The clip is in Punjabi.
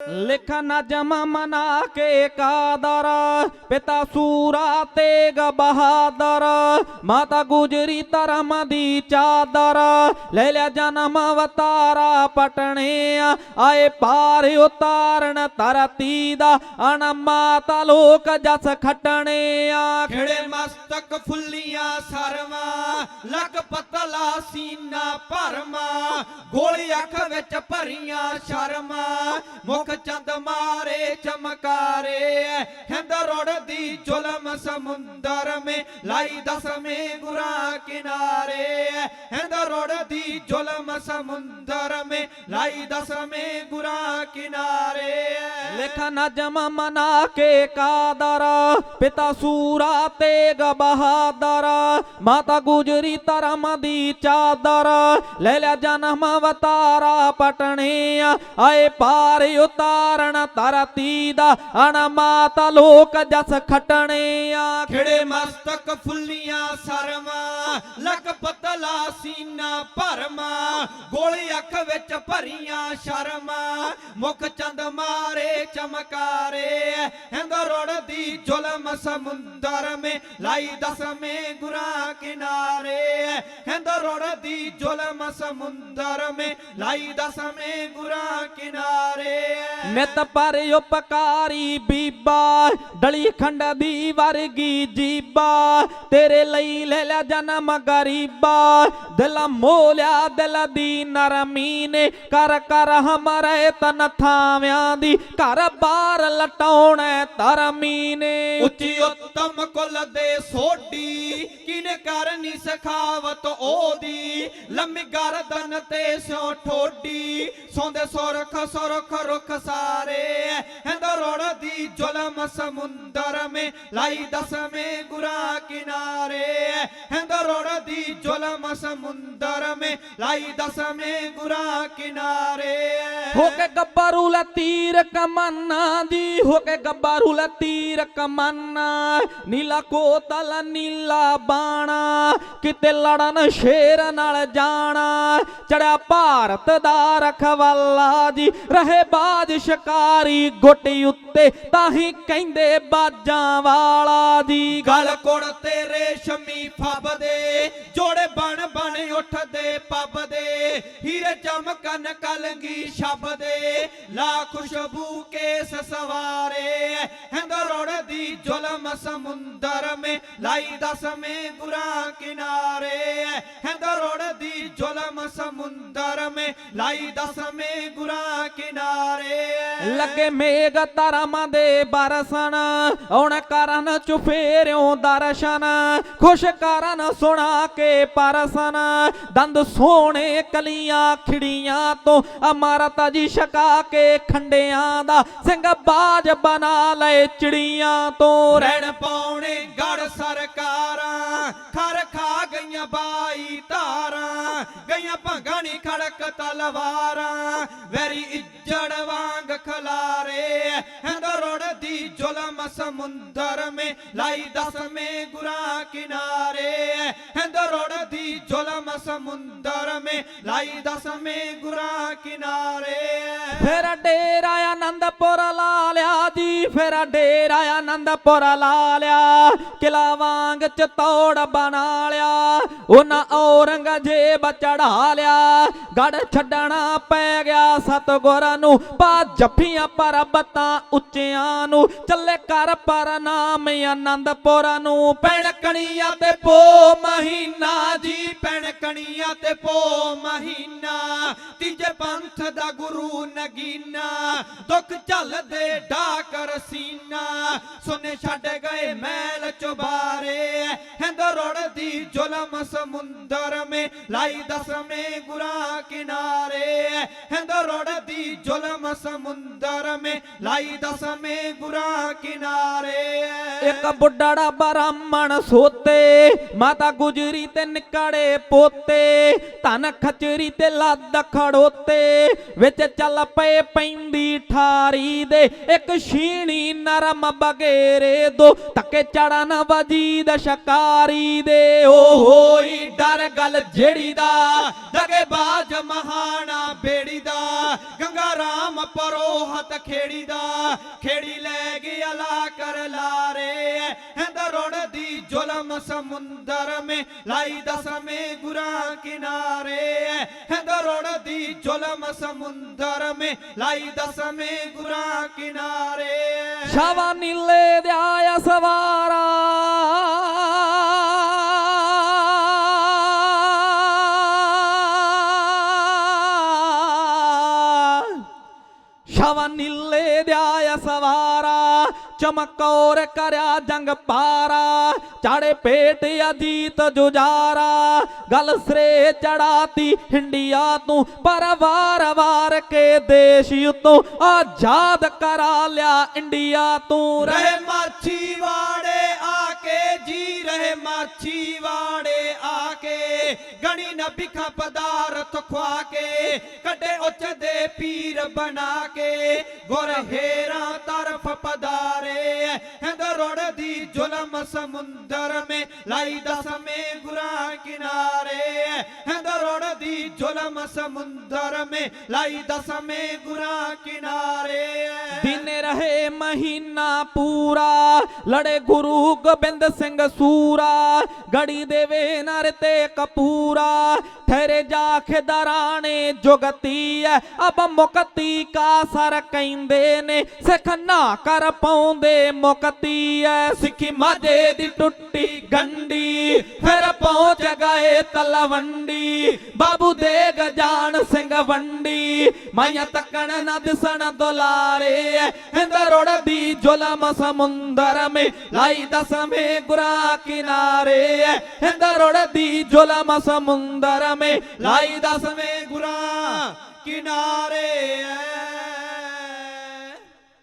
ਲਿਖਨ ਜਮਾ ਮਨਾ ਕੇ ਕਾਦਰ, ਪਿਤਾ ਸੂਰਾ ਤੇਗ ਬਹਾਦਰ। ਮਾਤਾ ਗੁਜਰੀ ਧਰਮ ਦੀ ਚਾਦਰ, ਲੈ ਲਿਆ ਜਨਮ ਅਵਤਾਰਾ ਪਟਣੇ ਆਏ ਪਾਰ ਉਤਾਰਨ ਧਰਤੀ ਦਾ ਅਣ ਮਾਤਾ ਲੋਕ ਜਸ ਖਟਣੇ ਆ ਖਿੜੇ ਮਸਤਕ ਫੁੱਲੀਆਂ ਸਰਵਾ ਲੱਕ ਪਤਲਾ ਸੀਨਾ ਭਰਮਾ, ਗੋਲੀ ਅੱਖ ਵਿੱਚ ਭਰੀਆਂ ਸ਼ਰਮਾ, ਮੁਖ ਚੰਦ ਮਾਰੇ ਚਮਕਾਰੇ ਹਿੰਦ ਰੋੜਦੀ ਜ਼ੁਲਮ ਸਮੁੰਦਰ ਮੇ ਲਾਈ ਦਸਵੇਂ ਗੁਰਾਂ ਕਿਨਾਰੇ ਹਿੰਦ ਰੋੜਦੀ ਜ਼ੁਲਮ ਸਮੁੰਦਰ ਮੇ ਲਾਈ ਦਸਵੇਂ ਗੁਰਾਂ ਕਿਨਾਰੇ ਲਿਖਨ ਜਮਾ ਮਨਾ ਕੇ ਕਾਦਰ ਪਿਤਾ ਸੂਰਾ ਤੇਗ ਬਹਾਦਰ ਮਾਤਾ ਗੁਜਰੀ ਧਰਮ ਦੀ ਚਾਦਰ ਲੈ ਲਿਆ ਜਨਮ ਅਵਤਾਰਾ ਪਟਣੇ ਆਏ ਪਾਰ ਉਤਾਰਨ ਧਰਤੀ ਦਾ ਅਣ ਮਾਤਾ ਲੋਕ ਜਸ ਖਟਣੇ ਆ। ਖਿੜੇ ਮਸਤਕ ਫੁੱਲੀਆਂ ਸਰਵਾ ਲੱਕ ਪਤਲਾ ਸੀਨਾ ਭਰਮਾ, ਗੋਲੀ ਅੱਖ ਵਿੱਚ ਭਰੀਆਂ ਸ਼ਰਮਾ। ਮੁਖ ਚੰਦ ਮਾਰੇ ਚਮਕਾਰੇ, ਹਿੰਦ ਰੋੜਦੀ ਜ਼ੁਲਮ ਸਮੁੰਦਰ ਮੇ, ਲਾਈ ਦਸਵੇਂ ਗੁਰਾਂ ਕਿਨਾਰੇ। ਹਿੰਦ ਰੋੜਦੀ ਜ਼ੁਲਮ ਸਮੁੰਦਰ ਮੇ, ਲਾਈ ਦਸਵੇਂ ਗੁਰਾਂ ਕਿਨਾਰੇ। ਨਿਤ ਪਰ ਉਪਕਾਰੀ ਬੀਬਾ, ਡਲੀ ਖੰਡ ਦੀ ਵਰਗੀ ਜੀਬਾ। ਤੇਰੇ ਲਈ ਲੈ ਲੈ ਜਨਮ ਗਰੀਬਾ, ਦਿਲ ਮੋਲਿਆ ਦਿਲ ਦੀ ਨਰਮੀ ਨੇ। ਕਰ ਕਰ ਹਮਰੇ ਤਨ ਥਾਵਿਆਂ ਦੀ। ਘਰ ਬਾਰ ਲਟਾਉਣਾ ਧਰਮੀ ਨੇ। ਉੱਚੀ ਉੱਤਮ ਕੁਲ ਦੇ ਸੋਢੀ। ਕਿਨੇ ਕਰਨੀ ਸਖਾਵਤ ਉਹਦੀ। ਲੰਮੀ ਗਰਦਨ ਤੇ ਸਿਓ ਠੋਡੀ। ਸੌਂਦੇ ਸੁਰਖ ਸੁਰਖ, ਰੁਖ ਸਾਰੇ। ਹਿੰਦ ਰੋੜਦੀ ਜ਼ੁਲਮ ਸਮੁੰਦਰ ਮੇ। ਲਾਈ ਦਸਵੇਂ ਗੁਰਾ ਕਿਨਾਰੇ। ਹਿੰਦ ਰੋੜਦੀ ਜ਼ੁਲਮ ਸਮੁੰਦਰ ਲਾਈ ਦਸਵੇਂ ਗੁਰਾਂ ਕਿਨਾਰੇ ਹੋ ਕੇ ਗੱਭਰੂ ਲੈ ਤੀਰ ਕਮਾਨਾ ਦੀ ਹੋ ਕੇ ਗੱਭਰੂ ਲੈ ਤੀਰ ਕਮਾਨਾ। ਨੀਲਾ ਕੋਤਲ ਨੀਲਾ ਬਾਣਾ ਕਿਤੇ ਲੜਨ ਸ਼ੇਰ ਨਾਲ ਜਾਣਾ। ਚੜਿਆ ਭਾਰਤ ਦਾ ਰਖਵਾਲਾ ਜੀ ਰਹੇ ਬਾਜ ਸ਼ਿਕਾਰੀ ਗੁੱਟੀ ਉੱਤੇ ਤਾਂ ਹੀ ਕਹਿੰਦੇ ਬਾਜਾਂ ਵਾਲਾ ਦੀ ਗਲ ਕੋੜ ਤੇ ਰੇਸ਼ਮੀ ਫੱਬਦੇ ਜੋੜੇ ਬਣ ਬਣ ਉੱਠਦੇ ਪੱਬਦੇ ਹੀਰੇ ਚਮਕਨ ਕਲਗੀ ਸ਼ਬਦੇ ਲਾ ਖੁਸ਼ਬੂ ਕੇਸ ਸਵਾਰੇ ਹਿੰਦ ਰੋੜਦੀ ਜ਼ੁਲਮ ਸਮੁੰਦਰ ਮੇ, ਲਾਈ ਦਸਵੇਂ ਗੁਰਾਂ ਕਿਨਾਰੇ। ਹਿੰਦ ਰੋੜਦੀ ਜ਼ੁਲਮ ਸਮੁੰਦਰ ਮੇ, ਲਾਈ ਦਸਵੇਂ ਗੁਰਾਂ ਕਿਨਾਰੇ। ਲੱਗੇ ਮੇਘ ਧਰਮਾਂ ਦੇ ਬਰਸਨ ਹੁਣ ਕਰਨ ਚੁਫੇਰਿਓ ਦਰਸ਼ਨ। ਖੁਸ਼ ਕਰਨ ਸੁਣਾ ਕੇ ਪਰਸਨ ਦੰਦ ਸੋਹਣੇ ਕਲੀਆਂ ਖਿੜੀਆਂ ਤੋਂ ਅਮਰਤ ਜੀ ਛਕਾ ਕੇ ਖੰਡਿਆਂ ਦਾ ਸਿੰਘ ਬਾਜ ਬਣਾ ਲਏ ਚਿੜੀਆਂ ਤੋਂ। ਰਹਿਣ ਪਾਉਣੇ ਗੜ ਸਰਕਾਰਾਂ, ਖਰ ਖਾ ਗਈਆਂ ਬਾਈ ਧਾਰਾਂ, ਗਈਆਂ ਭੰਗਾਣੀ ਖੜਕ ਤਲਵਾਰਾਂ, ਵੈਰੀ ਇੱਜੜ ਵਾਂਗ ਖਲਾਰੇ। ਹਿੰਦ ਰੋੜਦੀ ਜ਼ੁਲਮ ਸਮੁੰਦਰ ਮੇ ਲਾਈ ਦਸਵੇਂ ਗੁਰਾਂ ਕਿਨਾਰੇ। ਹਿੰਦ ਰੋੜਦੀ ਜ਼ੁਲਮ ਸਮੁੰਦਰ ਮੇ ਲਾਈ ਦਸਵੇਂ ਗੁਰਾਂ ਕਿਨਾਰੇ। ਫਿਰ ਡੇਰਾ ਆਨੰਦਪੁਰ ਲਾ ਲਿਆ ਜੀ, ਫਿਰ ਡੇਰਾ ਆਨੰਦਪੁਰ ਲਾ ਲਿਆ। ਕਿਲਾ ਵਾਂਗ ਚਤੌੜ ਬਣਾ ਲਿਆ। ਉਹਨਾਂ ਔਰੰਗਜ਼ੇਬ ਚੜਾ ਲਿਆ। ਗੜ ਛੱਡਣਾ ਪੈ ਗਿਆ ਸਤਗੁਰਾਂ ਨੂੰ। ਪਾ ਜੱਫੀਆਂ ਪਰਬਤਾਂ ਉੱਚਿਆਂ ਨੂੰ। ਚੱਲੇ ਕਰ ਪਰ ਨਾਮ ਆਨੰਦਪੁਰ ਨੂੰ। ਪੈਣਕਣੀਆਂ ਤੇ ਪੋ ਮਹੀਨਾ ਜੀ, ਪੈਣਕਣੀਆਂ ਤੇ ਪੋ ਮਹੀਨਾ। ਤੀਜੇ ਪੰਥ ਦਾ ਗੁਰੂ ਨਗੀਨਾ। ਦੁੱਖ ਝੱਲਦੇ ਢਾਕਰ ਸੀਨਾ। ਸੁਨੇ ਛੱਡ ਗਏ ਮੈਲ ਚੁਬਾਰੇ ਹਿੰਦ ਰੋੜਦੀ ਜ਼ੁਲਮ ਸਮੁੰਦਰ ਮੇ, ਲਾਈ ਦਸਵੇਂ ਗੁਰਾਂ ਕਿਨਾਰੇ। ਹਿੰਦ ਰੋੜਦੀ ਜ਼ੁਲਮ ਸਮੁੰਦਰ ਮੇ, ਲਾਈ ਦਸਵੇਂ ਗੁਰਾਂ ਕਿਨਾਰੇ। ਇੱਕ ਬੁੱਢੜਾ ਬ੍ਰਾਹਮਣ ਸੋਤੇ, ਮਾਤਾ ਗੁਜਰੀ ਤੇ ਨਿਕੜੇ ਪੋਤੇ, ਧਨ ਖਚਰੀ ਤੇ ਲੱਦ ਖੜੋਤੇ, ਵਿੱਚ ਚੱਲ ਪਏ ਪੈਂਦੀ ਠਾ ਠਾਰੀ ਦੇ ਇੱਕ ਛੀਣੀ ਨਰਮ ਬਗੇਰੇ ਦੋ ਤੱਕੇ ਚੜਨ ਵਜੀਦ ਸ਼ਕਾਰੀ ਦੇ। ਓ ਹੋਈ ਡਰ ਗੱਲ ਜਿਹੜੀ ਦਾ ਦਗੇ ਬਾਜ ਮਹਾਨਾ ਬੇੜੀ ਦਾ। ਗੰਗਾ ਰਾਮ ਪਰੋਹਤ ਖੇੜੀ ਦਾ, ਖੇੜੀ ਲੈ ਗਿਆ ਲਾ ਕਰ ਲਾਰੇ ਹੈਂਦ ਰੋੜ ਦੀ ਜ਼ੁਲਮ ਸਮੁੰਦਰ ਮੇ ਲਾਈ ਦਸਵੇਂ ਗੁਰਾਂ ਕਿਨਾਰੇ ਹੈਂਦ ਰੋੜ ਦੀ ਜ਼ੁਲਮ ਸਮੁੰਦਰ ਮੇ ਲਾਈ ਦਸਵੇਂ ਗੁਰਾਂ ਕਿਨਾਰੇ ਸ਼ਾਵਾ ਨੀਲੇ ਦੇ ਨੀਲੇ ਦੇ ਸਵਾਰਾ, ਚਮਕੌਰ ਕਰਿਆ ਜੰਗ ਪਾਰਾ, ਚਾੜੇ ਪੇਟ ਅਜੀਤ ਜੁਜਾਰਾ, ਗਲ ਸਰੇ ਚੜਾਤੀ ਹਿੰਡੀਆ ਤੂੰ, ਪਰ ਵਾਰ ਵਾਰ ਕੇ ਦੇਸ਼ ਉਤੋਂ ਆਜ਼ਾਦ ਕਰਾ ਲਿਆ ਇੰਡੀਆ ਤੂੰ। ਰਹਿ ਰਹੇ ਮਾਛੀ ਵਾੜੇ ਆ ਕੇ ਜੀ ਮਾਛੀ ਵਾੜੇ ਆ ਕੇ ਗਣੀ ਨਾ ਬਿਖਾ ਪਦਾਰਥ ਖਵਾ ਕੇ ਕੱਢੇ ਉੱਚ ਦੇ ਪੀਰ ਬਣਾ ਕੇ ਗੁਰ ਹੇਰਾ ਤਰਫ ਪਦਾਰੇ ਹਿੰਦ ਰੋੜ ਦੀ ਜ਼ੁਲਮ ਸਮੁੰਦਰ ਮੇ, ਲਾਈ ਦਸਵੇਂ ਗੁਰਾਂ ਕਿਨਾਰੇ। ਦੀ ਜ਼ੁਲਮ ਸਮੁੰਦਰ ਮੇ ਲਾਈ ਦਸਵੇਂ ਗੁਰਾਂ ਕਿਨਾਰੇ ਦਿਨ ਰਹੇ ਮਹੀਨਾ ਲੜੇ ਗੁਰੂ ਗੋਬਿੰਦ ਸਿੰਘ ਸੂਰਾ, ਗੜੀ ਦੇਵੇ ਨਰ ਤੇ ਕਪੂਰਾ, ਠਹਿਰੇ ਜਾ ਜੁਗਤੀ ਐ। ਅਬ ਮੁਕਤੀ ਕਾ ਸਰ ਕਹਿੰਦੇ ਨੇ, ਸਿੱਖ ਨਾ ਕਰ ਪਾਉਂਦੇ ਮੁਕਤੀ ਐ। ਸਿੱਖੀ ਮਾਝੇ ਦੀ ਟੁੱਟੀ ਗੰਡੀ ਫਿਰ ਪਹੁੰਚ ਗਏ ਤਲਵੰਡੀ। ਬਾਬੂ ਦੇ ਜਾਨ ਸਿੰਘ ਵੰਡੀ ਮਾਇਆ ਤੱਕਣ ਨਾ ਦਿਸਣ ਦੁਲਾਰੇ। ਹਿੰਦ ਰੋੜ ਦੀ ਜ਼ੁਲਮ ਸਮੁੰਦਰ ਮੇ ਲਾਈ ਦਸਵੇਂ ਗੁਰਾ ਕਿਨਾਰੇ। ਹਿੰਦ ਰੋੜ ਦੀ ਜ਼ੁਲਮ ਸਮੁੰਦਰ ਮੇ ਲਾਈ ਦਸਵੇਂ ਗੁਰਾਂ ਕਿਨਾਰੇ ਐ।